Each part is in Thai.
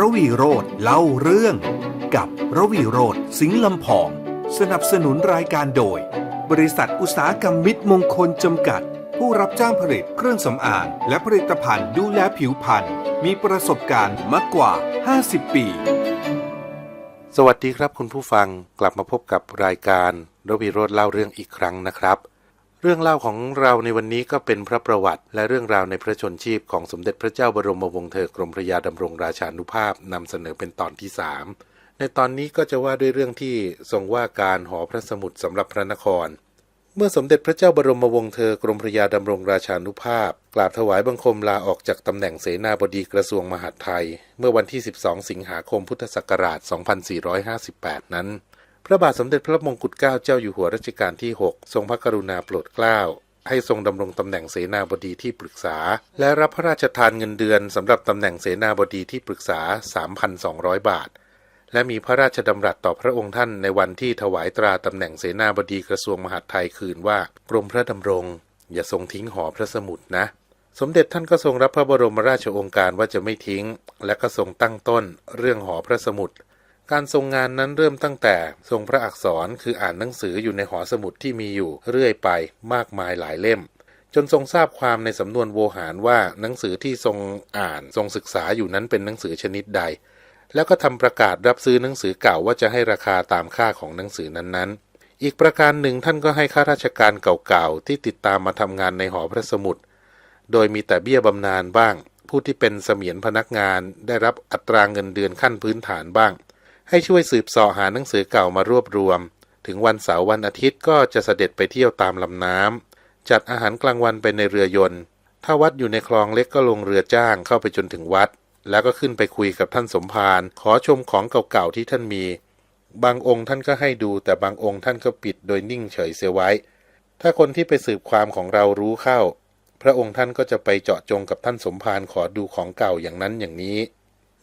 ระวีโรธเล่าเรื่อง กับระวีโรธสิงห์ลำพอง สนับสนุนรายการโดย บริษัทอุตสาหกรรมมิตรมงคลจำกัด ผู้รับจ้างผลิตเครื่องสำอางและผลิตภัณฑ์ดูแลผิวพรรณมีประสบการณ์มากกว่า 50 ปี สวัสดีครับคุณผู้ฟังกลับมาพบกับรายการระวีโรธเล่าเรื่องอีกครั้งนะครับ รื่องเล่าของเราในวันนี้ก็เป็นพระประวัติ และเรื่องราวในพระชนชีพของสมเด็จพระเจ้าบรมวงศ์เธอกรมพระยาดำรงราชานุภาพนำเสนอเป็นตอนที่สามในตอนนี้ก็จะว่าด้วยเรื่องที่ทรงว่าการหอพระสมุดสำหรับพระนคร เมื่อสมเด็จพระเจ้าบรมวงศ์เธอกรมพระยาดำรงราชานุภาพ กราบถวายบังคมลาออกจากตำแหน่งเสนาบดีกระทรวงมหาดไทย เมื่อวันที่ 12 สิงหาคมพุทธศักราช 2458 นั้น พระบาทสมเด็จพระมงกุฎเกล้าเจ้าอยู่หัวรัชกาลที่ 6 ทรงพระกรุณาโปรดเกล้าให้ทรงดำรงตำแหน่งเสนาบดีที่ปรึกษา และรับพระราชทานเงินเดือนสำหรับตำแหน่งเสนาบดีที่ปรึกษา 3,200 บาท และมีพระราชดำรัสต่อพระองค์ท่านในวันที่ถวายตราตำแหน่งเสนาบดีกระทรวงมหาดไทยคืนว่ากรมพระดำรง อย่าทรงทิ้งหอพระสมุดนะ สมเด็จท่านก็ทรงรับพระบรมราชโองการว่าจะไม่ทิ้ง และก็ทรงตั้งต้นเรื่องหอพระสมุด การทรงงานนั้นเริ่มตั้งแต่ทรงพระอักษรคืออ่านหนังสืออยู่ในหอสมุดที่มีอยู่เรื่อยไปมากมายหลายเล่ม จนทรงทราบความในสำนวนโวหารว่าหนังสือที่ทรงอ่านทรงศึกษาอยู่นั้นเป็นหนังสือชนิดใด แล้วก็ทำประกาศรับซื้อหนังสือเก่าว่าจะให้ราคาตามค่าของหนังสือนั้นๆ อีกประการหนึ่งท่านก็ให้ข้าราชการเก่าๆที่ติดตามมาทำงานในหอพระสมุดโดยมีแต่เบี้ยบำนาญบ้าง ผู้ที่เป็นเสมียนพนักงานได้รับอัตราเงินเดือนขั้นพื้นฐานบ้าง ให้ช่วยสืบเสาะหาหนังสือเก่ามารวบรวม ถึงวันเสาร์วันอาทิตย์ก็จะเสด็จไปเที่ยวตามลำน้ำจัดอาหารกลางวันไปในเรือยนต์ ถ้าวัดอยู่ในคลองเล็กก็ลงเรือจ้างเข้าไปจนถึงวัด แล้วก็ขึ้นไปคุยกับท่านสมภารขอชมของเก่าๆที่ท่านมี บางองค์ท่านก็ให้ดูแต่บางองค์ท่านก็ปิดโดยนิ่งเฉยเสียไว้ ถ้าคนที่ไปสืบความของเรารู้เข้า พระองค์ท่านก็จะไปเจาะจงกับท่านสมภารขอดูของเก่าอย่างนั้นอย่างนี้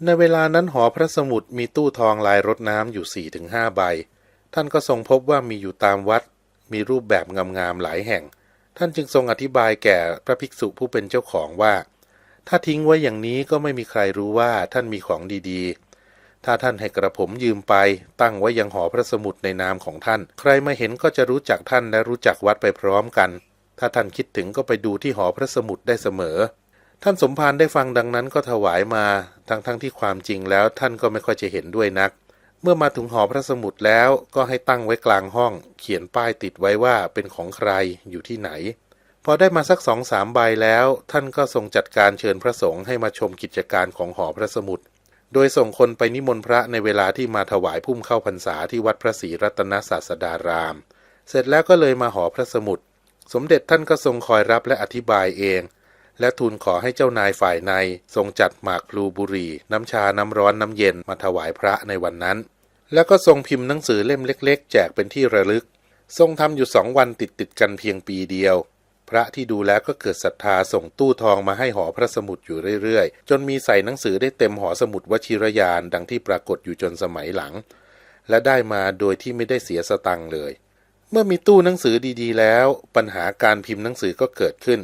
ในเวลานั้นหอพระสมุดมีตู้ทองลายรถน้ำอยู่4ี่ถึงห้าใบ ท่านก็ทรงพบว่ามีอยู่ตามวัด มีรูปแบบงามๆหลายแห่ง ท่านจึงทรงอธิบายแก่พระภิกษุผู้เป็นเจ้าของว่า ถ้าทิ้งไว้อย่างนี้ก็ไม่มีใครรู้ว่าท่านมีของดีๆ ถ้าท่านให้กระผมยืมไป ตั้งไว้ยังหอพระสมุดในนามของท่าน ใครมาเห็นก็จะรู้จักท่านและรู้จักวัดไปพร้อมกัน ถ้าท่านคิดถึงก็ไปดูที่หอพระสมุดได้เสมอ ท่านสมภารได้ฟังดังนั้นก็ถวายมาทั้งๆทที่ความจริงแล้วท่านก็ไม่ค่อยจะเห็นด้วยนัก เมื่อมาถึงหอพระสมุดแล้วก็ให้ตั้งไว้กลางห้อง เขียนป้ายติดไว้ว่าเป็นของใครอยู่ที่ไหน พอได้มาสักสองสามใบแล้ว ท่านก็ทรงจัดการเชิญพระสงฆ์ให้มาชมกิจการของหอพระสมุดโดยส่งคนไปนิมนต์พระในเวลาที่มาถวายพุ่มเข้าพรรษาที่วัดพระศรีรัตนศาสดาราม เสร็จแล้วก็เลยมาหอพระสมุดสมเด็จท่านก็ทรงคอยรับและอธิบายเอง และทูลขอให้เจ้านายฝ่ายใน ทรงจัดหมากพลูบุรี น้ำชาน้ำร้อนน้ำเย็นมาถวายพระในวันนั้น แล้วก็ทรงพิมพ์หนังสือเล่มเล็ก ๆ แจกเป็นที่ระลึก ทรงทำอยู่สองวันติดติดกันเพียงปีเดียว พระที่ดูแล้วก็เกิดศรัทธาส่งตู้ทองมาให้หอพระสมุดอยู่เรื่อยๆ จนมีใส่หนังสือได้เต็มหอสมุดวชิรยานดังที่ปรากฏอยู่จนสมัยหลัง และได้มาโดยที่ไม่ได้เสียสตังเลย เมื่อมีตู้หนังสือดีๆ แล้ว ปัญหาการพิมพ์หนังสือก็เกิดขึ้น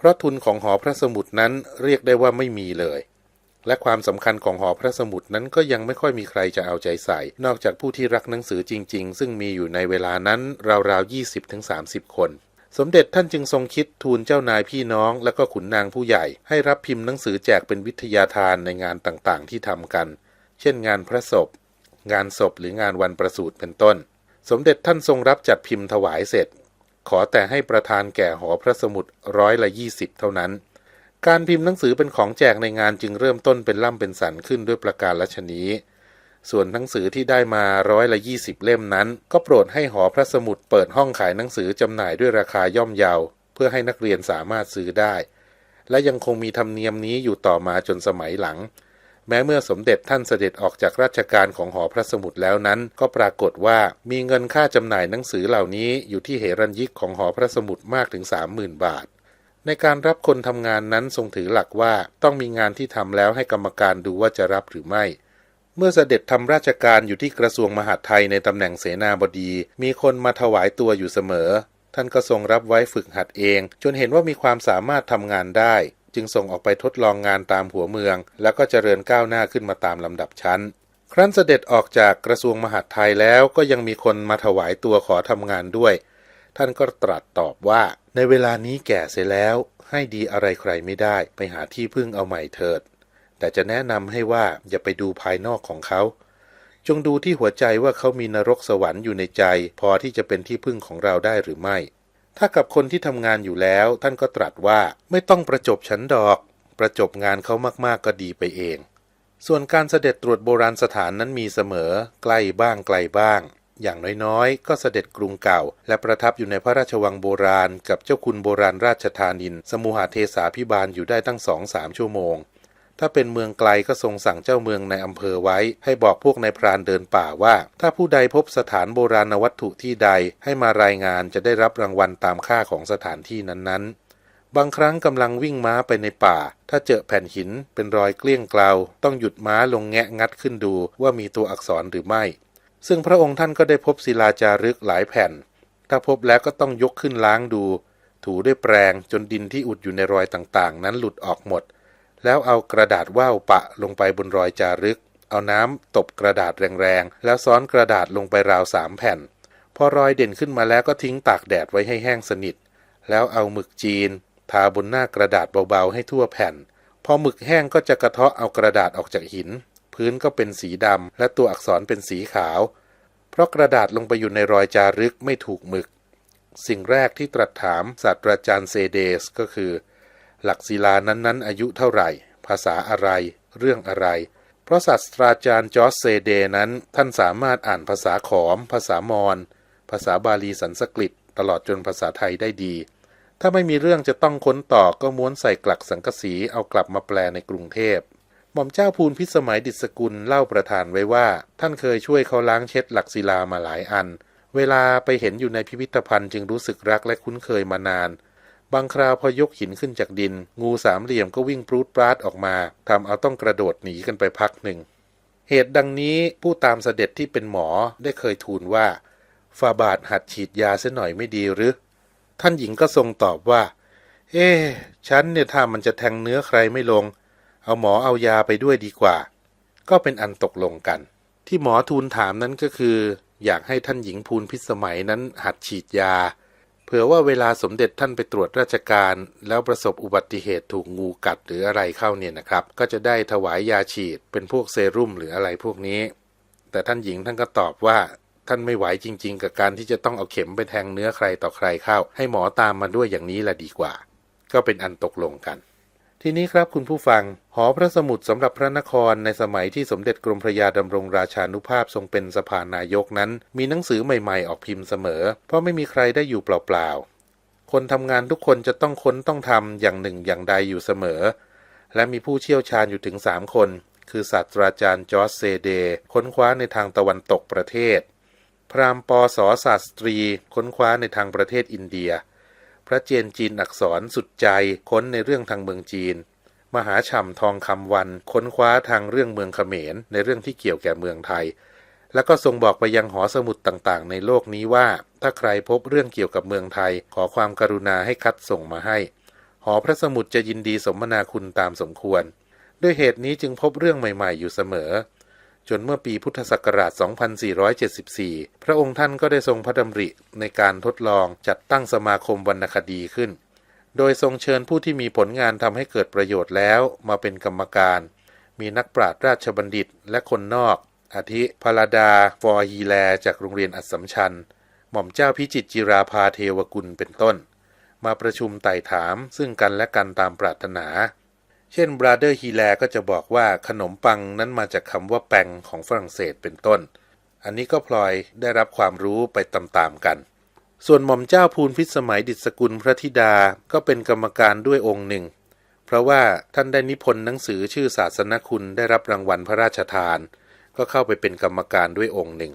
เพราะทุนของหอพระสมุดนั้นเรียกได้ว่าไม่มีเลย และความสำคัญของหอพระสมุดนั้นก็ยังไม่ค่อยมีใครจะเอาใจใส่ นอกจากผู้ที่รักหนังสือจริง ๆ ซึ่งมีอยู่ในเวลานั้นราวๆ20-30 คน สมเด็จท่านจึงทรงคิดทูลเจ้านายพี่น้อง และก็ขุนนางผู้ใหญ่ ให้รับพิมพ์หนังสือแจกเป็นวิทยาทานในงานต่างๆ ที่ทำกัน เช่น งานพระศพ งานศพหรืองานวันประสูติเป็นต้นสมเด็จท่านทรงรับจัดพิมพ์ถวายเสร็จ ขอแต่ให้ประธานแก่หอพระสมุดร้อยละยี่สิบเท่านั้น การพิมพ์หนังสือเป็นของแจกในงานจึงเริ่มต้นเป็นล่ำเป็นสันขึ้นด้วยประการละชนี้ ส่วนหนังสือที่ได้มาร้อยละยี่สิบเล่มนั้น ก็โปรดให้หอพระสมุดเปิดห้องขายหนังสือจำหน่ายด้วยราคาย่อมเยา เพื่อให้นักเรียนสามารถซื้อได้ และยังคงมีธรรมเนียมนี้อยู่ต่อมาจนสมัยหลัง แม้เมื่อสมเด็จท่านเสด็จออกจากราชการของหอพระสมุดแล้วนั้น ก็ปรากฏว่ามีเงินค่าจำหน่ายหนังสือเหล่านี้อยู่ที่เหรัญยิกของหอพระสมุดมากถึง 30,000 บาท ในการรับคนทำงานนั้นทรงถือหลักว่าต้องมีงานที่ทำแล้วให้กรรมการดูว่าจะรับหรือไม่เมื่อเสด็จทำราชการอยู่ที่กระทรวงมหาดไทยในตำแหน่งเสนาบดี มีคนมาถวายตัวอยู่เสมอ ท่านก็ทรงรับไว้ฝึกหัดเอง จนเห็นว่ามีความสามารถทำงานได้ จึงส่งออกไปทดลองงานตามหัวเมือง แล้วก็เจริญก้าวหน้าขึ้นมาตามลำดับชั้น ครั้นเสด็จออกจากกระทรวงมหาดไทยแล้วก็ยังมีคนมาถวายตัวขอทำงานด้วย ท่านก็ตรัสตอบว่า ในเวลานี้แก่เสียแล้ว ให้ดีอะไรใครไม่ได้ ไปหาที่พึ่งเอาใหม่เถิด แต่จะแนะนำให้ว่าอย่าไปดูภายนอกของเขาจงดูที่หัวใจว่าเขามีนรกสวรรค์อยู่ในใจ พอที่จะเป็นที่พึ่งของเราได้หรือไม่ ถ้ากับคนที่ทำงานอยู่แล้ว ท่านก็ตรัสว่าไม่ต้องประจบฉันดอก ประจบงานเขามากๆก็ดีไปเอง ส่วนการเสด็จตรวจโบราณสถานนั้นมีเสมอ ใกล้บ้างไกลบ้าง อย่างน้อยๆ ก็เสด็จกรุงเก่า และประทับอยู่ในพระราชวังโบราณ กับเจ้าคุณโบราณราชธานิน สมุหเทสาพิบาลอยู่ได้ตั้งสองสามชั่วโมง ถ้าเป็นเมืองไกลก็ทรงสั่งเจ้าเมืองในอำเภอไว้ ให้บอกพวกนายพรานเดินป่าว่า ถ้าผู้ใดพบสถานโบราณวัตถุที่ใดให้มารายงานจะได้รับรางวัลตามค่าของสถานที่นั้นๆบางครั้งกำลังวิ่งม้าไปในป่า ถ้าเจอแผ่นหินเป็นรอยเกลี้ยงเกลา ต้องหยุดม้าลงแงะงัดขึ้นดูว่ามีตัวอักษรหรือไม่ ซึ่งพระองค์ท่านก็ได้พบศิลาจารึกหลายแผ่น ถ้าพบแล้วก็ต้องยกขึ้นล้างดู ถูด้วยแปรงจนดินที่อุดอยู่ในรอยต่างๆ นั้นหลุดออกหมด แล้วเอากระดาษว่าวปะลงไปบนรอยจารึก เอาน้ำตบกระดาษแรงๆ แล้วซ้อนกระดาษลงไปราวสามแผ่น พอรอยเด่นขึ้นมาแล้วก็ทิ้งตากแดดไว้ให้แห้งสนิท แล้วเอาหมึกจีน ทาบนหน้ากระดาษเบาๆ ให้ทั่วแผ่น พอหมึกแห้งก็จะกระเทาะเอากระดาษออกจากหิน พื้นก็เป็นสีดำและตัวอักษรเป็นสีขาว เพราะกระดาษลงไปอยู่ในรอยจารึกไม่ถูกหมึก สิ่งแรกที่ตรัสถามศาสตราจารย์เซเดสก็คือ หลักศิลานั้นๆ อายุเท่าไหร่ ภาษาอะไร เรื่องอะไร เพราะศาสตราจารย์จอร์จเซเดนั้น ท่านสามารถอ่านภาษาขอม ภาษามอญภาษาบาลีสันสกฤต ตลอดจนภาษาไทยได้ดี ถ้าไม่มีเรื่องจะต้องค้นต่อก็ม้วนใส่กลักสังกะสีเอากลับมาแปลในกรุงเทพหม่อมเจ้าภูลพิสมัยดิษกุลเล่าประธานไว้ว่า ท่านเคยช่วยเขาล้างเช็ดหลักศิลามาหลายอัน เวลาไปเห็นอยู่ในพิพิธภัณฑ์จึงรู้สึกรักและคุ้นเคยมานาน บางคราวพอยกหินขึ้นจากดิน งูสามเหลี่ยมก็วิ่งปรูดปราดออกมาทำเอาต้องกระโดดหนีกันไปพักหนึ่ง เหตุดังนี้ผู้ตามเสด็จที่เป็นหมอได้เคยทูลว่าฟาบาทหัดฉีดยาเสียหน่อยไม่ดีหรือ ท่านหญิงก็ทรงตอบว่า เอ๊ฉันเนี่ยถ้ามันจะแทงเนื้อใครไม่ลง เอาหมอเอายาไปด้วยดีกว่า ก็เป็นอันตกลงกัน ที่หมอทูลถามนั้นก็คือ อยากให้ท่านหญิงภูลพิสมัยนั้นหัดฉีดยา ผื่อว่าเวลาสมเด็จท่านไปตรวจราชการ แล้วประสบอุบัติเหตุถูกงูกัดหรืออะไรเข้าเนี่ยนะครับ ก็จะได้ถวายยาฉีดเป็นพวกเซรุ่มหรืออะไรพวกนี้ แต่ท่านหญิงท่านก็ตอบว่าท่านไม่ไหวจริง ๆ กับการที่จะต้องเอาเข็มไปแทงเนื้อใครต่อใครเข้า ให้หมอตามมาด้วยอย่างนี้ละดีกว่า ก็เป็นอันตกลงกัน ทีนี้ครับคุณผู้ฟัง หอพระสมุดสำหรับพระนครในสมัยที่สมเด็จกรมพระยาดำรงราชานุภาพทรงเป็นสภานายกนั้น มีหนังสือใหม่ๆออกพิมพ์เสมอ เพราะไม่มีใครได้อยู่เปล่าๆ คนทำงานทุกคนจะต้องค้นต้องทำอย่างหนึ่งอย่างใดอยู่เสมอ และมีผู้เชี่ยวชาญอยู่ถึง 3 คน คือศาสตราจารย์จอร์จเซเดย์ค้นคว้าในทางตะวันตกประเทศ พรามปอสอศาสตรี ค้นคว้าในทางประเทศอินเดีย พระเจนจีนอักษรสุดใจค้นในเรื่องทางเมืองจีน มหาฉ่ำทองคำวัน ค้นคว้าทางเรื่องเมืองเขมร ในเรื่องที่เกี่ยวแก่เมืองไทย แล้วก็ทรงบอกไปยังหอสมุดต่างๆ ในโลกนี้ว่า ถ้าใครพบเรื่องเกี่ยวกับเมืองไทย ขอความกรุณาให้คัดส่งมาให้ หอพระสมุดจะยินดีสมนาคุณตามสมควร ด้วยเหตุนี้จึงพบเรื่องใหม่ ๆ อยู่เสมอ จนเมื่อปีพุทธศักราช 2474 พระองค์ท่านก็ได้ทรงพระดำริในการทดลองจัดตั้งสมาคมวรรณคดีขึ้น โดยทรงเชิญผู้ที่มีผลงานทำให้เกิดประโยชน์แล้วมาเป็นกรรมการ มีนักปราชญ์ราชบัณฑิตและคนนอก อาทิพลาดา ฟอฮีแล จากโรงเรียนอัสสัมชัญ หม่อมเจ้าพิจิตจิราภาเทวกุลเป็นต้น มาประชุมไต่ถามซึ่งกันและกันตามปรารถนา เช่นบราเดอร์ฮีแลก็จะบอกว่าขนมปังนั้นมาจากคำว่าแปงของฝรั่งเศสเป็นต้น อันนี้ก็พลอยได้รับความรู้ไปตามๆกัน ส่วนหม่อมเจ้าภูลพิสมัยดิษกุลพระธิดาก็เป็นกรรมการด้วยองค์หนึ่ง เพราะว่าท่านได้นิพนธ์หนังสือชื่อศาสนคุณได้รับรางวัลพระราชทาน ก็เข้าไปเป็นกรรมการด้วยองค์หนึ่ง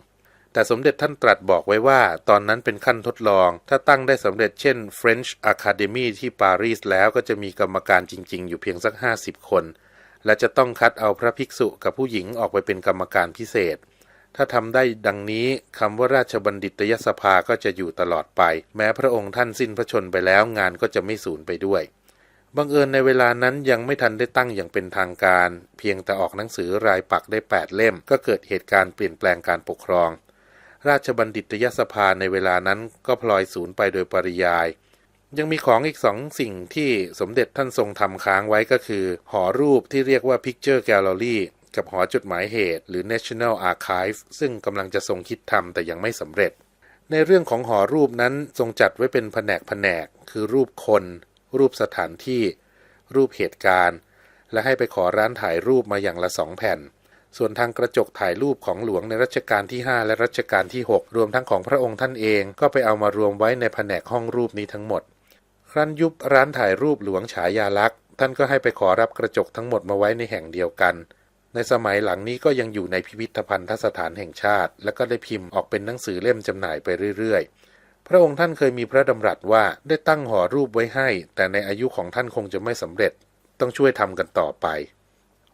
แต่สมเด็จท่านตรัสบอกไว้ว่า ตอนนั้นเป็นขั้นทดลอง ถ้าตั้งได้สำเร็จเช่น French Academy ที่ปารีสแล้วก็จะมีกรรมการจริง ๆ อยู่เพียงสัก 50 คน และจะต้องคัดเอาพระภิกษุกับผู้หญิงออกไปเป็นกรรมการพิเศษ ถ้าทำได้ดังนี้คำว่าราชบัณฑิตยสภาก็จะอยู่ตลอดไป แม้พระองค์ท่านสิ้นพระชนไปแล้วงานก็จะไม่สูญไปด้วยบังเอิญในเวลานั้นยังไม่ทันได้ตั้งอย่างเป็นทางการ เพียงแต่ออกหนังสือรายปักได้ 8 เล่ม ก็เกิดเหตุการณ์เปลี่ยนแปลงการปกครอง ราชบัณฑิตยสภาในเวลานั้นก็พลอยสูญไปโดยปริยาย ยังมีของอีกสองสิ่งที่สมเด็จท่านทรงทำค้างไว้ก็คือ หอรูปที่เรียกว่า Picture Gallery กับหอจดหมายเหตุ หรือ National Archive ซึ่งกำลังจะทรงคิดทำแต่ยังไม่สำเร็จ ในเรื่องของหอรูปนั้นทรงจัดไว้เป็นแผนกแผนก คือรูปคน รูปสถานที่ รูปเหตุการณ์ และให้ไปขอร้านถ่ายรูปมาอย่างละสองแผ่น ส่วนทางกระจกถ่ายรูปของหลวงในรัชกาลที่ 5 และรัชกาลที่ 6 รวมทั้งของพระองค์ท่านเอง ก็ไปเอามารวมไว้ในแผนกห้องรูปนี้ทั้งหมด ครั้นยุบร้านถ่ายรูปหลวงฉายาลักษณ์ ท่านก็ให้ไปขอรับกระจกทั้งหมดมาไว้ในแห่งเดียวกัน ในสมัยหลังนี้ก็ยังอยู่ในพิพิธภัณฑสถานแห่งชาติ และก็ได้พิมพ์ออกเป็นหนังสือเล่มจำหน่ายไปเรื่อยๆ พระองค์ท่านเคยมีพระดำรัสว่าได้ตั้งหอรูปไว้ให้ แต่ในอายุของท่านคงจะไม่สำเร็จ ต้องช่วยทำกันต่อไป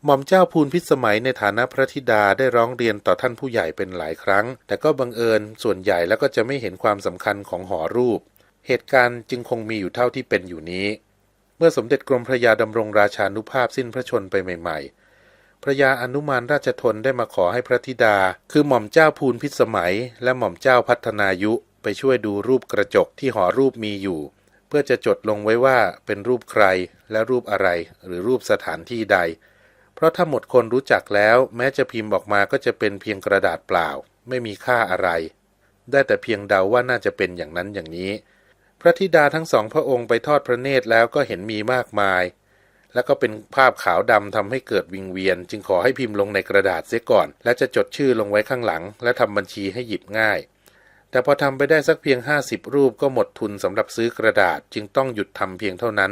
หม่อมเจ้าภูลพิสมัยในฐานะพระธิดาได้ร้องเรียนต่อท่านผู้ใหญ่เป็นหลายครั้ง แต่ก็บังเอิญส่วนใหญ่แล้วก็จะไม่เห็นความสำคัญของหอรูป เหตุการณ์จึงคงมีอยู่เท่าที่เป็นอยู่นี้ เมื่อสมเด็จกรมพระยาดำรงราชานุภาพสิ้นพระชนไปใหม่ ๆ พระยาอนุมานราชทนได้มาขอให้พระธิดา คือหม่อมเจ้าภูลพิสมัย และหม่อมเจ้าพัฒนายุไปช่วยดูรูปกระจกที่หอรูปมีอยู่ เพื่อจะจดลงไว้ว่าเป็นรูปใครและรูปอะไรหรือรูปสถานที่ใด ราะถ้าหมดคนรู้จักแล้ว แม้จะพิมพ์ออกมาก็จะเป็นเพียงกระดาษเปล่า ไม่มีค่าอะไร ได้แต่เพียงเดาว่าน่าจะเป็นอย่างนั้นอย่างนี้ พระธิดาทั้งสองพระองค์ไปทอดพระเนตรแล้วก็เห็นมีมากมาย แล้วก็เป็นภาพขาวดำทำให้เกิดวิงเวียน จึงขอให้พิมพ์ลงในกระดาษเสียก่อน และจะจดชื่อลงไว้ข้างหลัง และทำบัญชีให้หยิบง่าย แต่พอทำไปได้สักเพียง 50 รูปก็หมดทุนสำหรับซื้อกระดาษจึงต้องหยุดทำเพียงเท่านั้น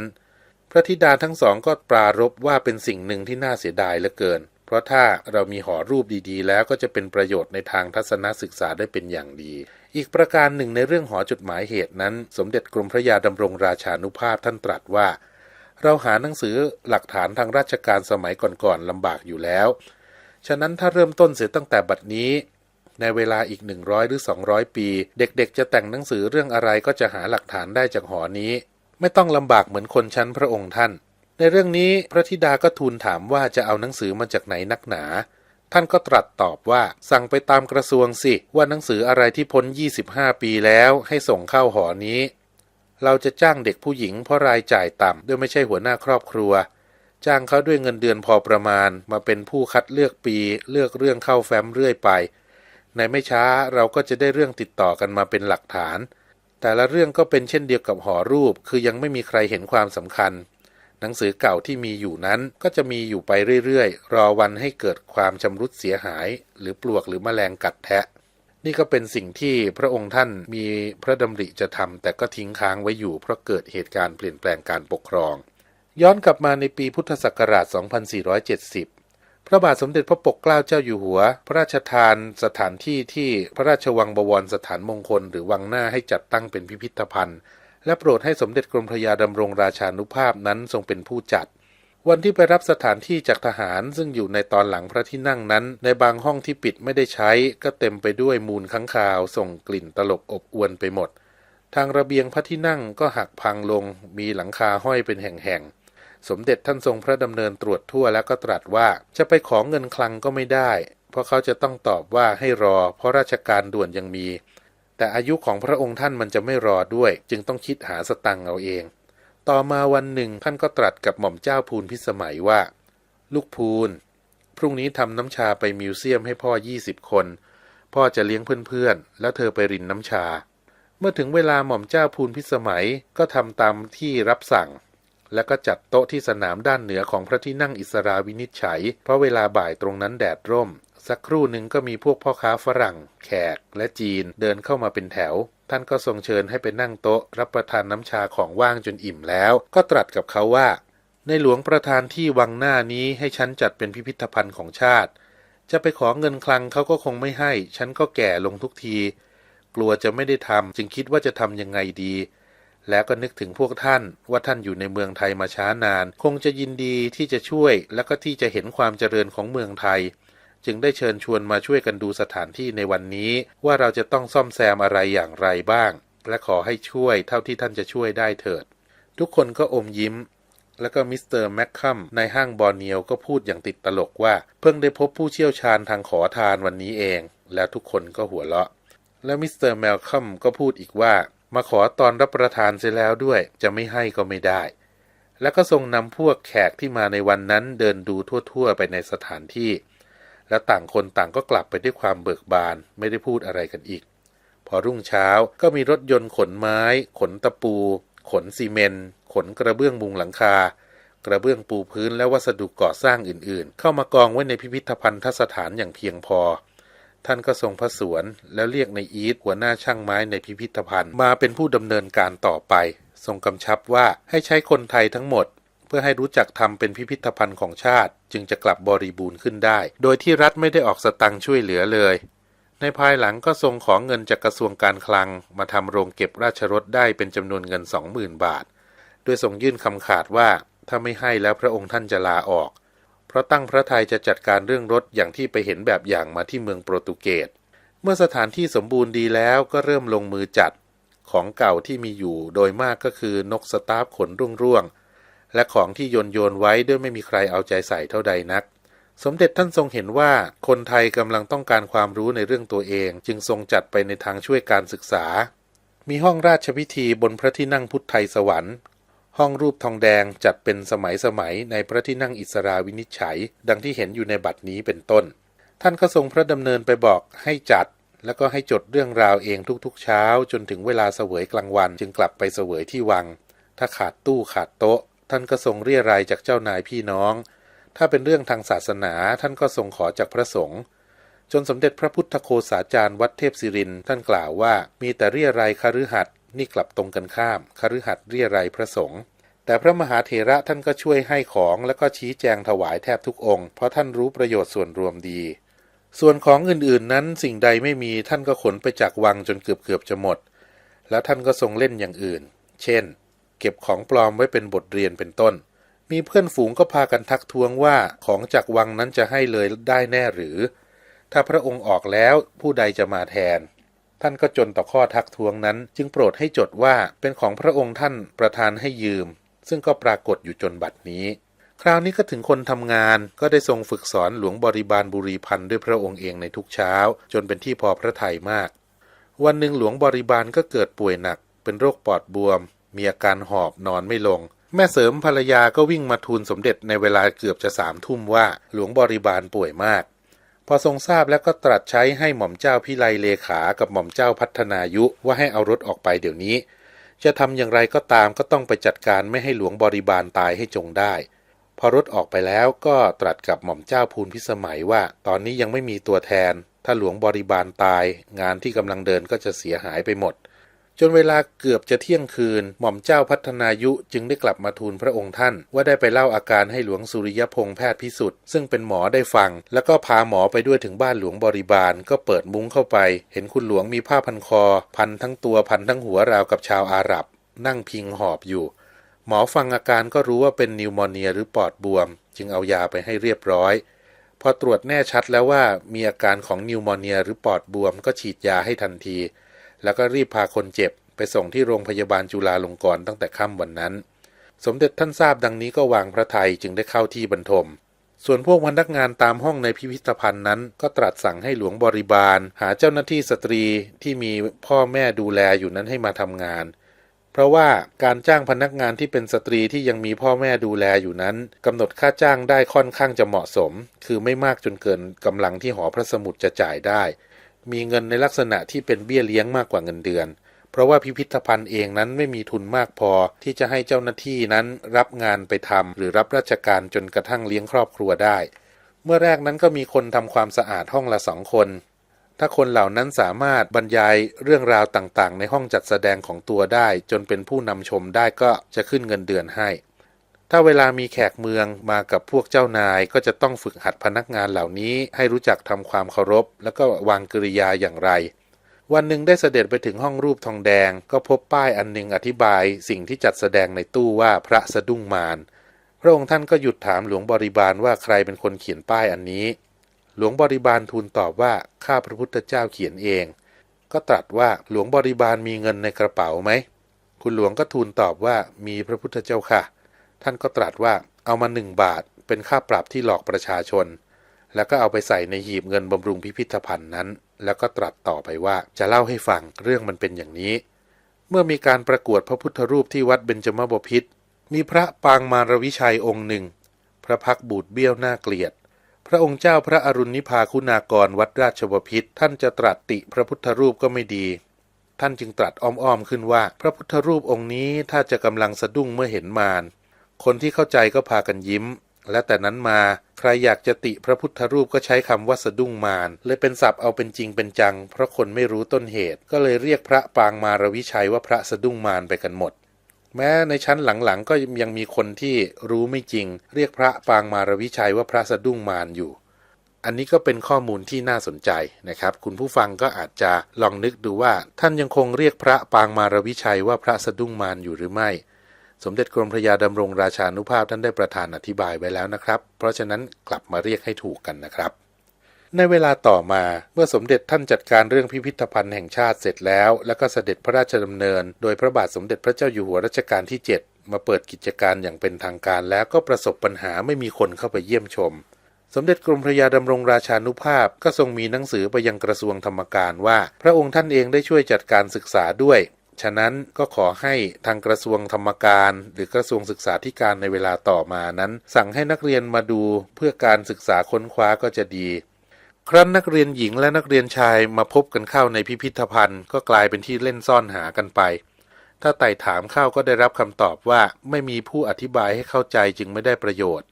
พระธิดาทั้งสองก็ปรารบว่าเป็นสิ่งหนึ่งที่น่าเสียดายเหลือเกิน เพราะถ้าเรามีหอรูปดีๆ แล้วก็จะเป็นประโยชน์ในทางทัศนศึกษาได้เป็นอย่างดี อีกประการหนึ่งในเรื่องหอจดหมายเหตุนั้น สมเด็จกรมพระยาดำรงราชานุภาพท่านตรัสว่า เราหาหนังสือหลักฐานทางราชการสมัยก่อนๆลำบากอยู่แล้ว ฉะนั้นถ้าเริ่มต้นเสียตั้งแต่บัดนี้ในเวลาอีก 100 หรือ 200 ปี เด็กๆ จะแต่งหนังสือเรื่องอะไรก็จะหาหลักฐานได้จากหอนี้ ไม่ต้องลำบากเหมือนคนชั้นพระองค์ท่าน ในเรื่องนี้พระธิดาก็ทูลถามว่าจะเอาหนังสือมาจากไหนนักหนา ท่านก็ตรัสตอบว่าสั่งไปตามกระทรวงสิว่าหนังสืออะไรที่พ้น 25 ปีแล้วให้ส่งเข้าหอนี้ เราจะจ้างเด็กผู้หญิงเพราะรายจ่ายต่ำด้วยไม่ใช่หัวหน้าครอบครัว จ้างเขาด้วยเงินเดือนพอประมาณ มาเป็นผู้คัดเลือกปีเลือกเรื่องเข้าแฟ้มเรื่อยไป ในไม่ช้าเราก็จะได้เรื่องติดต่อกันมาเป็นหลักฐาน แต่ละเรื่องก็เป็นเช่นเดียวกับหอรูป คือยังไม่มีใครเห็นความสำคัญ หนังสือเก่าที่มีอยู่นั้นก็จะมีอยู่ไปเรื่อยๆ รอวันให้เกิดความชำรุดเสียหาย หรือปลวกหรือแมลงกัดแทะ นี่ก็เป็นสิ่งที่พระองค์ท่านมีพระดำริจะทำแต่ก็ทิ้งค้างไว้อยู่ เพราะเกิดเหตุการณ์เปลี่ยนแปลงการปกครอง ย้อนกลับมาในปีพุทธศักราช 2470 พระบาทสมเด็จพระปกเกล้าเจ้าอยู่หัว พระราชทานสถานที่ที่พระราชวังบวรสถานมงคล หรือวังหน้าให้จัดตั้งเป็นพิพิธภัณฑ์ และโปรดให้สมเด็จกรมพระยาดำรงราชานุภาพนั้นทรงเป็นผู้จัด วันที่ไปรับสถานที่จากทหารซึ่งอยู่ในตอนหลังพระที่นั่งนั้น ในบางห้องที่ปิดไม่ได้ใช้ ก็เต็มไปด้วยมูลค้างคาวส่งกลิ่นตลบอบอวนไปหมด ทางระเบียงพระที่นั่งก็หักพังลง มีหลังคาห้อยเป็นแห่งๆ สมเด็จท่านทรงพระดำเนินตรวจทั่วแล้วก็ตรัสว่าจะไปขอเงินคลังก็ไม่ได้ เพราะเขาจะต้องตอบว่าให้รอ เพราะราชการด่วนยังมี แต่อายุของพระองค์ท่านมันจะไม่รอด้วย จึงต้องคิดหาสตังเอาเอง ต่อมาวันหนึ่งท่านก็ตรัสกับหม่อมเจ้าพูนพิสมัยว่า ลูกพูนพรุ่งนี้ทำน้ำชาไปมิวเซียมให้พ่อ 20 คน พ่อจะเลี้ยงเพื่อนๆ แล้วเธอไปรินน้ำชา เมื่อถึงเวลาหม่อมเจ้าพูนพิสมัยก็ทำตามที่รับสั่ง แล้วก็จัดโต๊ะที่สนามด้านเหนือของพระที่นั่งอิสราวินิจฉัย เพราะเวลาบ่ายตรงนั้นแดดร่ม สักครู่หนึ่งก็มีพวกพ่อค้าฝรั่ง แขกและจีนเดินเข้ามาเป็นแถว ท่านก็ทรงเชิญให้ไปนั่งโต๊ะ รับประทานน้ำชาของว่างจนอิ่มแล้ว ก็ตรัสกับเขาว่า ในหลวงประธานที่วังหน้านี้ให้ฉันจัดเป็นพิพิธภัณฑ์ของชาติ จะไปขอเงินคลังเขาก็คงไม่ให้ ฉันก็แก่ลงทุกที กลัวจะไม่ได้ทำจึงคิดว่าจะทำยังไงดี แล้วก็นึกถึงพวกท่านว่าท่านอยู่ในเมืองไทยมาช้านาน คงจะยินดีที่จะช่วยและก็ที่จะเห็นความเจริญของเมืองไทย จึงได้เชิญชวนมาช่วยกันดูสถานที่ในวันนี้ ว่าเราจะต้องซ่อมแซมอะไรอย่างไรบ้าง และขอให้ช่วยเท่าที่ท่านจะช่วยได้เถิด ทุกคนก็อมยิ้ม และก็มิสเตอร์แมคคัมในห้างบอร์เนียวก็พูดอย่างติดตลกว่า เพิ่งได้พบผู้เชี่ยวชาญทางขอทานวันนี้เอง แล้วทุกคนก็หัวเราะ แล้วมิสเตอร์แมลคัมก็พูดอีกว่า มาขอตอนรับประทานเสียแล้วด้วย จะไม่ให้ก็ไม่ได้ แล้วก็ทรงนำพวกแขกที่มาในวันนั้นเดินดูทั่วๆ ไปในสถานที่ และต่างคนต่างก็กลับไปด้วยความเบิกบานไม่ได้พูดอะไรกันอีก พอรุ่งเช้าก็มีรถยนต์ขนไม้ ขนตะปู ขนซีเมนต์ขนกระเบื้องมุงหลังคา กระเบื้องปูพื้นและวัสดุก่อสร้างอื่นๆ เข้ามากองไว้ในพิพิธภัณฑสถานอย่างเพียงพอ ท่านก็ทรงพระสวนแล้วเรียกในอีทหัวหน้าช่างไม้ในพิพิธภัณฑ์ มาเป็นผู้ดำเนินการต่อไป ทรงกำชับว่าให้ใช้คนไทยทั้งหมด เพื่อให้รู้จักทำเป็นพิพิธภัณฑ์ของชาติ จึงจะกลับบริบูรณ์ขึ้นได้ โดยที่รัฐไม่ได้ออกสตังค์ช่วยเหลือเลย ในภายหลังก็ทรงขอเงินจากกระทรวงการคลัง มาทำโรงเก็บราชรถได้เป็นจำนวนเงิน 20,000 บาท โดยทรงยื่นคำขาดว่าถ้าไม่ให้แล้วพระองค์ท่านจะลาออก เพราะตั้งพระทัยจะจัดการเรื่องรถอย่างที่ไปเห็นแบบอย่างมาที่เมืองโปรตุเกส เมื่อสถานที่สมบูรณ์ดีแล้วก็เริ่มลงมือจัด ของเก่าที่มีอยู่โดยมากก็คือนกสตาฟขนร่วงๆ และของที่โยนโยนไว้ด้วยไม่มีใครเอาใจใส่เท่าใดนัก สมเด็จท่านทรงเห็นว่าคนไทยกำลังต้องการความรู้ในเรื่องตัวเอง จึงทรงจัดไปในทางช่วยการศึกษา มีห้องราชพิธีบนพระที่นั่งพุทธไทยสวรรค์ ห้องรูปทองแดงจัดเป็นสมัยสมัยในพระที่นั่งอิสราวินิจฉัย ดังที่เห็นอยู่ในบัตรนี้เป็นต้น ท่านก็ทรงพระดำเนินไปบอกให้จัด แล้วก็ให้จดเรื่องราวเองทุกๆเช้า จนถึงเวลาเสวยกลางวันจึงกลับไปเสวยที่วัง ถ้าขาดตู้ขาดโต๊ะ ท่านก็ทรงเรียรายจากเจ้านายพี่น้อง ถ้าเป็นเรื่องทางศาสนาท่านก็ทรงขอจากพระสงฆ์จนสมเด็จพระพุทธโฆษาจารย์วัดเทพศิรินท่านกล่าวว่า มีแต่เรียรายคฤหัสถ์ นี่กลับตรงกันข้ามคฤหัสถ์เรียรายพระสงฆ์แต่พระมหาเถระท่านก็ช่วยให้ของแล้วก็ชี้แจงถวายแทบทุกองค์ เพราะท่านรู้ประโยชน์ส่วนรวมดี ส่วนของอื่นๆนั้นสิ่งใดไม่มีท่านก็ขนไปจากวังจนเกือบๆจะหมด แล้วท่านก็ทรงเล่นอย่างอื่น เช่น เก็บของปลอมไว้เป็นบทเรียนเป็นต้น มีเพื่อนฝูงก็พากันทักท้วงว่าของจากวังนั้นจะให้เลยได้แน่หรือ ถ้าพระองค์ออกแล้วผู้ใดจะมาแทน ท่านก็จนต่อข้อทักท้วงนั้น จึงโปรดให้จดว่าเป็นของพระองค์ท่านประทานให้ยืม ซึ่งก็ปรากฏอยู่จนบัดนี้ คราวนี้ก็ถึงคนทำงานก็ได้ทรงฝึกสอนหลวงบริบาลบุรีพันธ์ด้วยพระองค์เองในทุกเช้า จนเป็นที่พอพระทัยมาก วันหนึ่งหลวงบริบาลก็เกิดป่วยหนัก เป็นโรคปอดบวม มีอาการหอบนอนไม่ลง แม่เสริมภรรยาก็วิ่งมาทูลสมเด็จในเวลาเกือบจะสามทุ่มว่าหลวงบริบาลป่วยมาก พอทรงทราบแล้วก็ตรัสใช้ให้หม่อมเจ้าพิไลเลขากับหม่อมเจ้าพัฒนายุว่าให้เอารถออกไปเดี๋ยวนี้ จะทำอย่างไรก็ตามก็ต้องไปจัดการไม่ให้หลวงบริบาลตายให้จงได้ พอรถออกไปแล้วก็ตรัสกับหม่อมเจ้าภูลพิสมัยว่า ตอนนี้ยังไม่มีตัวแทน ถ้าหลวงบริบาลตาย งานที่กำลังเดินก็จะเสียหายไปหมด จนเวลาเกือบจะเที่ยงคืน หม่อมเจ้าพัฒนายุจึงได้กลับมาทูลพระองค์ท่าน ว่าได้ไปเล่าอาการให้หลวงสุริยพงษ์แพทย์พิสุทธิ์ซึ่งเป็นหมอได้ฟัง แล้วก็พาหมอไปด้วยถึงบ้านหลวงบริบาล ก็เปิดมุ้งเข้าไป เห็นคุณหลวงมีผ้าพันคอ พันทั้งตัวพันทั้งหัวราวกับชาวอาหรับ นั่งพิงหอบอยู่ หมอฟังอาการก็รู้ว่าเป็นนิวโมเนียหรือปอดบวม จึงเอายาไปให้เรียบร้อยพอตรวจแน่ชัดแล้วว่ามีอาการของนิวโมเนียหรือปอดบวมก็ฉีดยาให้ทันที แล้วก็รีบพาคนเจ็บไปส่งที่โรงพยาบาลจุฬาลงกรณ์ตั้งแต่ค่ำวันนั้น สมเด็จท่านทราบดังนี้ก็วางพระทัยจึงได้เข้าที่บรรทม ส่วนพวกพนักงานตามห้องในพิพิธภัณฑ์นั้น ก็ตรัสสั่งให้หลวงบริบาล หาเจ้าหน้าที่สตรีที่มีพ่อแม่ดูแลอยู่นั้นให้มาทำงาน เพราะว่าการจ้างพนักงานที่เป็นสตรีที่ยังมีพ่อแม่ดูแลอยู่นั้นกำหนดค่าจ้างได้ค่อนข้างจะเหมาะสม คือไม่มากจนเกินกำลังที่หอพระสมุดจะจ่ายได้ มีเงินในลักษณะที่เป็นเบี้ยเลี้ยงมากกว่าเงินเดือน เพราะว่าพิพิธภัณฑ์เองนั้นไม่มีทุนมากพอ ที่จะให้เจ้าหน้าที่นั้นรับงานไปทำหรือรับราชการจนกระทั่งเลี้ยงครอบครัวได้ เมื่อแรกนั้นก็มีคนทำความสะอาดห้องละสองคน ถ้าคนเหล่านั้นสามารถบรรยายเรื่องราวต่างๆ ในห้องจัดแสดงของตัวได้ จนเป็นผู้นำชมได้ก็จะขึ้นเงินเดือนให้ ถ้าเวลามีแขกเมืองมากับพวกเจ้านายก็จะต้องฝึกหัดพนักงานเหล่านี้ให้รู้จักทำความเคารพ แล้วก็วางกริยาอย่างไร วันหนึ่งได้เสด็จไปถึงห้องรูปทองแดง ก็พบป้ายอันหนึ่งอธิบาย สิ่งที่จัดแสดงในตู้ว่าพระสะดุ้งมารพระองค์ท่านก็หยุดถามหลวงบริบาลว่าใครเป็นคนเขียนป้ายอันนี้ หลวงบริบาลทูลตอบว่าข้าพระพุทธเจ้าเขียนเอง ก็ตรัสว่าหลวงบริบาลมีเงินในกระเป๋าไหมคุณหลวงก็ทูลตอบว่ามีพระพุทธเจ้าค่ะ ท่านก็ตรัสว่าเอามาหนึ่งบาทเป็นค่าปรับที่หลอกประชาชน แล้วก็เอาไปใส่ในหีบเงินบำรุงพิพิธภัณฑ์นั้น แล้วก็ตรัสต่อไปว่าจะเล่าให้ฟังเรื่องมันเป็นอย่างนี้ เมื่อมีการประกวดพระพุทธรูปที่วัดเบญจมบพิตรมีพระปางมารวิชัยองค์หนึ่ง พระพักบูดเบี้ยวหน่าเกลียด พระองค์เจ้าพระอรุณนิพาคุณากรวัดราชบพิตรท่านจะตรัสติพระพุทธรูปก็ไม่ดี ท่านจึงตรัสอ้อมๆขึ้นว่า พระพุทธรูปองค์นี้ถ้าจะกำลังสะดุ้งเมื่อเห็นมาร คนที่เข้าใจก็พากันยิ้ม และแต่นั้นมาใครอยากจะติพระพุทธรูปก็ใช้คำว่าสะดุ้งมารเลยเป็นศัพท์เอาเป็นจริงเป็นจัง เพราะคนไม่รู้ต้นเหตุ ก็เลยเรียกพระปางมารวิชัยว่าพระสะดุ้งมารไปกันหมด แม้ในชั้นหลังๆก็ยังมีคนที่รู้ไม่จริง เรียกพระปางมารวิชัยว่าพระสะดุ้งมารอยู่อันนี้ก็เป็นข้อมูลที่น่าสนใจนะครับ คุณผู้ฟังก็อาจจะลองนึกดูว่า ท่านยังคงเรียกพระปางมารวิชัยว่าพระสะดุ้งมารอยู่หรือไม่ สมเด็จกรมพระยาดำรงราชานุภาพท่านได้ประทานอธิบายไว้แล้วนะครับ เพราะฉะนั้นกลับมาเรียกให้ถูกกันนะครับ ในเวลาต่อมาเมื่อสมเด็จท่านจัดการเรื่องพิพิธภัณฑ์แห่งชาติเสร็จแล้ว แล้วก็เสด็จพระราชดำเนิน โดยพระบาทสมเด็จพระเจ้าอยู่หัวรัชกาลที่ 7 มาเปิดกิจการอย่างเป็นทางการแล้วก็ประสบปัญหาไม่มีคนเข้าไปเยี่ยมชม สมเด็จกรมพระยาดำรงราชานุภาพก็ทรงมีหนังสือไปยังกระทรวงธรรมการว่า พระองค์ท่านเองได้ช่วยจัดการศึกษาด้วย ฉะนั้นก็ขอให้ทางกระทรวงธรรมการ หรือกระทรวงศึกษาธิการในเวลาต่อมานั้น สั่งให้นักเรียนมาดูเพื่อการศึกษาค้นคว้าก็จะดี ครั้นนักเรียนหญิงและนักเรียนชายมาพบกันเข้าในพิพิธภัณฑ์ ก็กลายเป็นที่เล่นซ่อนหากันไป ถ้าไต่ถามเข้าก็ได้รับคำตอบว่าไม่มีผู้อธิบายให้เข้าใจจึงไม่ได้ประโยชน์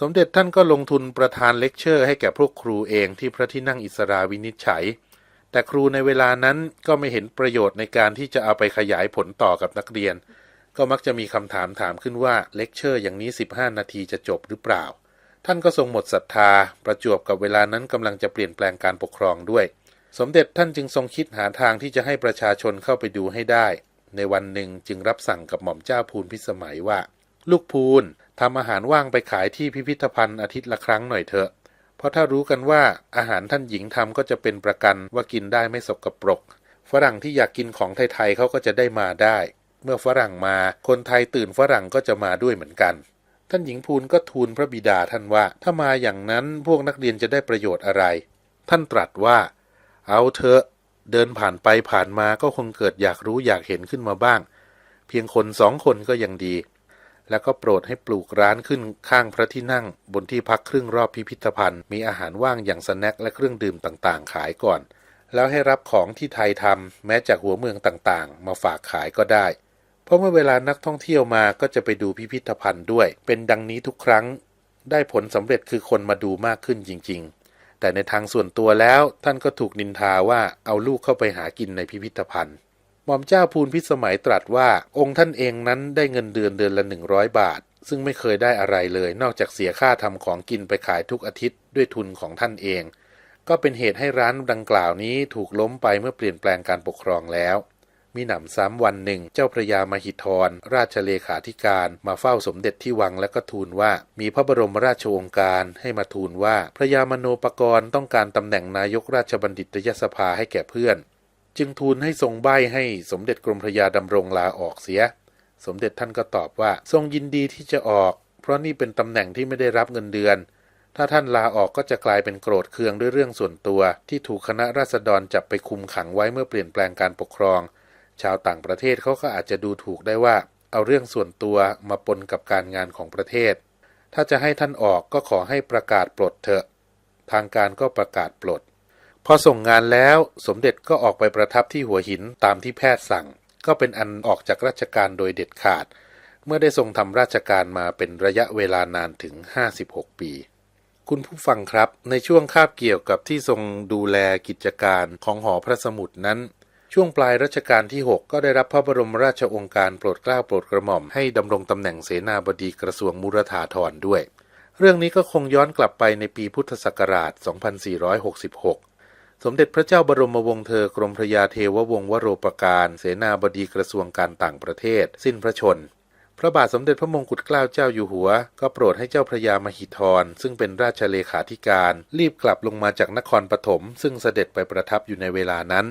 สมเด็จท่านก็ลงทุนประธานเลคเชอร์ให้แก่พวกครูเองที่พระที่นั่งอิสราวินิจฉัย แต่ครูในเวลานั้นก็ไม่เห็นประโยชน์ในการที่จะเอาไปขยายผลต่อกับนักเรียน ก็มักจะมีคำถามถามขึ้นว่าเลคเชอร์อย่างนี้ 15 นาทีจะจบหรือเปล่า ท่านก็ทรงหมดศรัทธา ประจวบกับเวลานั้นกำลังจะเปลี่ยนแปลงการปกครองด้วย สมเด็จท่านจึงทรงคิดหาทางที่จะให้ประชาชนเข้าไปดูให้ได้ ในวันหนึ่งจึงรับสั่งกับหม่อมเจ้าพูนพิสมัยว่า ลูกพูนทำอาหารว่างไปขายที่พิพิธภัณฑ์อาทิตย์ละครั้งหน่อยเถอะ เพราะถ้ารู้กันว่าอาหารท่านหญิงทำก็จะเป็นประกันว่ากินได้ไม่สกปรก ฝรั่งที่อยากกินของไทยๆเขาก็จะได้มาได้ เมื่อฝรั่งมาคนไทยตื่นฝรั่งก็จะมาด้วยเหมือนกัน ท่านหญิงพูนก็ทูลพระบิดาท่านว่า ถ้ามาอย่างนั้นพวกนักเรียนจะได้ประโยชน์อะไร ท่านตรัสว่า เอาเถอะเดินผ่านไปผ่านมาก็คงเกิดอยากรู้อยากเห็นขึ้นมาบ้าง เพียงคนสองคนก็ยังดี แล้วก็โปรดให้ปลูกร้านขึ้นข้างพระที่นั่ง บนที่พักครึ่งรอบพิพิธภัณฑ์ มีอาหารว่างอย่างสแน็คและเครื่องดื่มต่างๆ ขายก่อน แล้วให้รับของที่ไทยทำแม้จากหัวเมืองต่างๆ มาฝากขายก็ได้ เพราะเมื่อเวลานักท่องเที่ยวมาก็จะไปดูพิพิธภัณฑ์ด้วย เป็นดังนี้ทุกครั้ง ได้ผลสำเร็จคือคนมาดูมากขึ้นจริง ๆ แต่ในทางส่วนตัวแล้วท่านก็ถูกนินทาว่าเอาลูกเข้าไปหากินในพิพิธภัณฑ์ ม่อมเจ้าพูนพิสมัยตรัสว่าองค์ท่านเองนั้นได้เงินเดือนเดือนละหนึ่งร้อยบาท ซึ่งไม่เคยได้อะไรเลย นอกจากเสียค่าทำของกินไปขายทุกอาทิตย์ด้วยทุนของท่านเอง ก็เป็นเหตุให้ร้านดังกล่าวนี้ถูกล้มไปเมื่อเปลี่ยนแปลงการปกครองแล้วมีหนำซ้ำวันหนึ่ง เจ้าพระยามหิธร ราชเลขาธิการมาเฝ้าสมเด็จที่วังและก็ทูลว่า มีพระบรมราชโองการให้มาทูลว่า พระยามโนปกรณ์ต้องการตำแหน่งนายกราชบัณฑิตยสภาให้แก่เพื่อน จึงทูลให้ทรงใบให้สมเด็จกรมพระยาดำรงลาออกเสีย สมเด็จท่านก็ตอบว่าทรงยินดีที่จะออก เพราะนี่เป็นตำแหน่งที่ไม่ได้รับเงินเดือน ถ้าท่านลาออกก็จะกลายเป็นโกรธเคืองด้วยเรื่องส่วนตัว ที่ถูกคณะราษฎรจับไปคุมขังไว้เมื่อเปลี่ยนแปลงการปกครอง ชาวต่างประเทศเขาก็อาจจะดูถูกได้ว่า เอาเรื่องส่วนตัวมาปนกับการงานของประเทศ ถ้าจะให้ท่านออกก็ขอให้ประกาศปลดเถอะ ทางการก็ประกาศปลด อส่งงานแล้วสมเด็จก็ออกไปประทับที่หัวหินตามที่แพทย์สั่ง ก็เป็นอันออกจากราชการโดยเด็ดขาด เมื่อได้ทรงทำราชการมาเป็นระยะเวลานานถึง 56 ปี คุณผู้ฟังครับ ในช่วงคาบเกี่ยวกับที่ทรงดูแลกิจการของหอพระสมุดนั้น ช่วงปลายรัชกาลที่ 6 ก็ได้รับพระบรมราชองการโปรดเกล้าโปรดกระหม่อมให้ดำรงตำแหน่งเสนาบดีกระทรวงมุรธาธรด้วย เรื่องนี้ก็คงย้อนกลับไปในปีพุทธศักราช 2466 สมเด็จพระเจ้าบรมวงศ์เธอกรมพระยาเทววงศ์วโรปการ เสนาบดีกระทรวงการต่างประเทศ สิ้นพระชน พระบาทสมเด็จพระมงกุฎเกล้าเจ้าอยู่หัว ก็โปรดให้เจ้าพระยามหิธร ซึ่งเป็นราชเลขาธิการ รีบกลับลงมาจากนครปฐมซึ่งเสด็จไปประทับอยู่ในเวลานั้น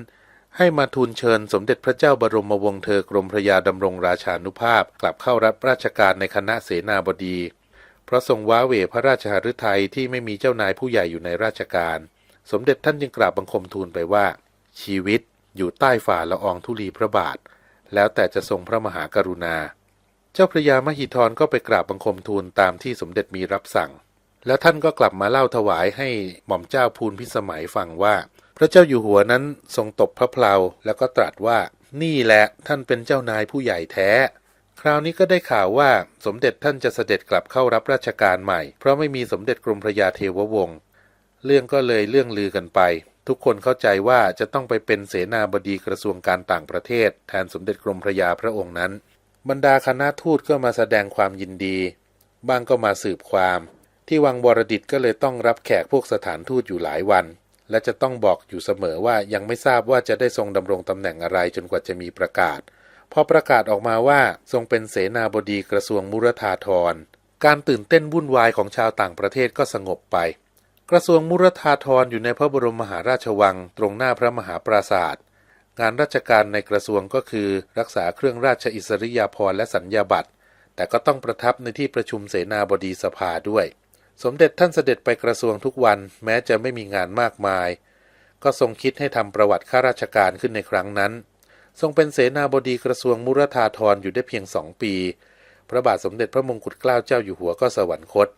ให้มาทูลเชิญสมเด็จพระเจ้าบรมวงศ์เธอกรมพระยาดำรงราชานุภาพ กลับเข้ารับราชการในคณะเสนาบดี เพราะทรงว้าเหวพระราชหฤทัยที่ไม่มีเจ้านายผู้ใหญ่อยู่ในราชการ สมเด็จท่านจึงกราบบังคมทูลไปว่า ชีวิตอยู่ใต้ฝ่าละอองธุลีพระบาท แล้วแต่จะทรงพระมหากรุณา เจ้าพระยามหิธรก็ไปกราบบังคมทูลตามที่สมเด็จมีรับสั่ง แล้วท่านก็กลับมาเล่าถวายให้หม่อมเจ้าภูลพิสมัยฟังว่า พระเจ้าอยู่หัวนั้นทรงตบพระเพลาแล้วก็ตรัสว่านี่แหละท่านเป็นเจ้านายผู้ใหญ่แท้ คราวนี้ก็ได้ข่าวว่าสมเด็จท่านจะเสด็จกลับเข้ารับราชการใหม่ เพราะไม่มีสมเด็จกรมพระยาเทววงศ์ เรื่องก็เลยเรื่องลือกันไป ทุกคนเข้าใจว่าจะต้องไปเป็นเสนาบดีกระทรวงการต่างประเทศ แทนสมเด็จกรมพระยาพระองค์นั้น บรรดาคณะทูตก็มาแสดงความยินดี บางก็มาสืบความ ที่วังวรดิตก็เลยต้องรับแขกพวกสถานทูตอยู่หลายวัน และจะต้องบอกอยู่เสมอว่ายังไม่ทราบว่าจะได้ทรงดำรงตำแหน่งอะไรจนกว่าจะมีประกาศพอประกาศออกมาว่าทรงเป็นเสนาบดีกระทรวงมุรธาธรการตื่นเต้นวุ่นวายของชาวต่างประเทศก็สงบไป กระทรวงมุรธาธรอยู่ในพระบรมมหาราชวัง ตรงหน้าพระมหาปราศาสตร์งานราชการในกระทรวงก็คือ รักษาเครื่องราชอิสริยาภรณ์และสัญญาบัตร แต่ก็ต้องประทับในที่ประชุมเสนาบดีสภาด้วย สมเด็จท่านเสด็จไปกระทรวงทุกวันแม้จะไม่มีงานมากมาย ก็ทรงคิดให้ทำประวัติข้าราชการขึ้นในครั้งนั้น ทรงเป็นเสนาบดีกระทรวงมุรธาธรอยู่ได้เพียงสองปี พระบาทสมเด็จพระมงกุฎเกล้าเจ้าอยู่หัวก็สวรรคต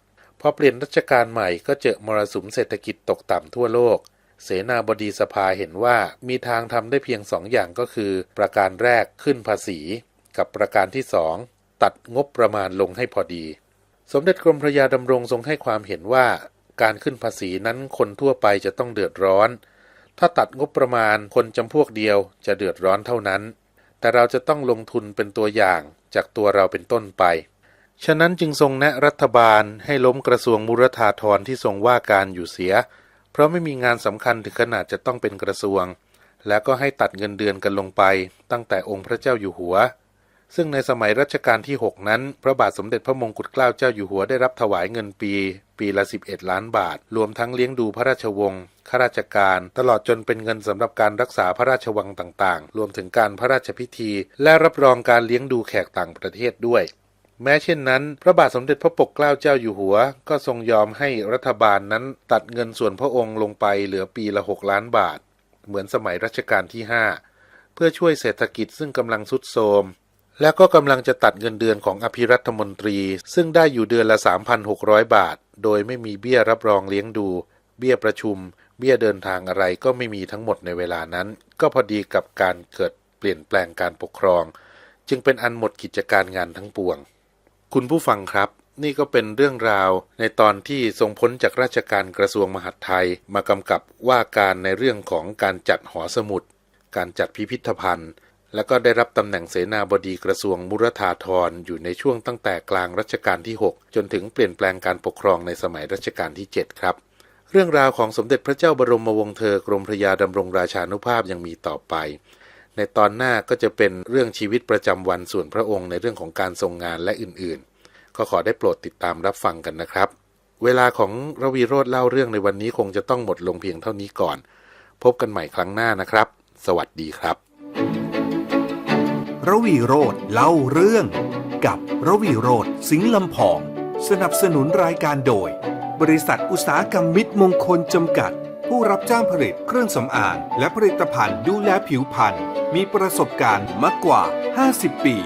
พอเปลี่ยนรัชกาลใหม่ก็เจอมรสุมเศรษฐกิจตกต่ำทั่วโลก เสนาบดีสภาเห็นว่ามีทางทำได้เพียงสองอย่างก็คือ ประการแรกขึ้นภาษี กับประการที่สองตัดงบประมาณลงให้พอดี สมเด็จกรมพระยาดำรงทรงให้ความเห็นว่า การขึ้นภาษีนั้นคนทั่วไปจะต้องเดือดร้อน ถ้าตัดงบประมาณคนจำพวกเดียวจะเดือดร้อนเท่านั้น แต่เราจะต้องลงทุนเป็นตัวอย่างจากตัวเราเป็นต้นไป ฉะนั้นจึงทรงแนะรัฐบาลให้ล้มกระทรวงมุรธาธรที่ทรงว่าการอยู่เสีย เพราะไม่มีงานสำคัญถึงขนาดจะต้องเป็นกระทรวง แล้วก็ให้ตัดเงินเดือนกันลงไป ตั้งแต่องค์พระเจ้าอยู่หัว ซึ่งในสมัยรัชกาลที่ 6 นั้น พระบาทสมเด็จพระมงกุฎเกล้าเจ้าอยู่หัวได้รับถวายเงินปี ปีละ 11 ล้านบาท รวมทั้งเลี้ยงดูพระราชวงศ์ข้าราชการ ตลอดจนเป็นเงินสำหรับการรักษาพระราชวังต่างๆ รวมถึงการพระราชพิธี และรับรองการเลี้ยงดูแขกต่างประเทศด้วย แม้เช่นนั้น พระบาทสมเด็จพระปกเกล้าเจ้าอยู่หัว ก็ทรงยอมให้รัฐบาลนั้นตัดเงินส่วนพระองค์ลงไปเหลือปีละ6ล้านบาท เหมือนสมัยรัชกาลที่5เพื่อช่วยเศรษฐกิจซึ่งกำลังทรุดโทรมและก็กำลังจะตัดเงินเดือนของอภิรัฐมนตรี ซึ่งได้อยู่เดือนละ 3,600 บาท โดยไม่มีเบี้ยรับรองเลี้ยงดู เบี้ยประชุม เบี้ยเดินทางอะไรก็ไม่มีทั้งหมดในเวลานั้น ก็พอดีกับการเกิดเปลี่ยนแปลงการปกครอง จึงเป็นอันหมดกิจการงานทั้งปวง คุณผู้ฟังครับ นี่ก็เป็นเรื่องราวในตอนที่ทรงพ้นจากราชการกระทรวงมหาดไทย มากำกับว่าการในเรื่องของการจัดหอสมุด การจัดพิพิธภัณฑ์ และก็ได้รับตำแหน่งเสนาบดีกระทรวงมุรธาธรอยู่ในช่วงตั้งแต่กลางรัชกาลที่ 6 จนถึงเปลี่ยนแปลงการปกครองในสมัยรัชกาลที่ 7 ครับ เรื่องราวของสมเด็จพระเจ้าบรมวงศ์เธอกรมพระยาดำรงราชานุภาพยังมีต่อไป ในตอนหน้าก็จะเป็นเรื่องชีวิตประจำวันส่วนพระองค์ในเรื่องของการทรงงานและอื่นๆ ก็ขอได้โปรดติดตามรับฟังกันนะครับ เวลาของระวีโรธเล่าเรื่องในวันนี้คงจะต้องหมดลงเพียงเท่านี้ก่อน พบกันใหม่ครั้งหน้านะครับ สวัสดีครับ ระวีโรธเล่าเรื่อง กับระวีโรธสิงห์ลำพอง สนับสนุนรายการโดย บริษัทอุตสาหกรรมมิตรมงคลจำกัด ผู้รับจ้างผลิตเครื่องสำอางและผลิตภัณฑ์ดูแลผิวพรรณมีประสบการณ์มากกว่า 50 ปี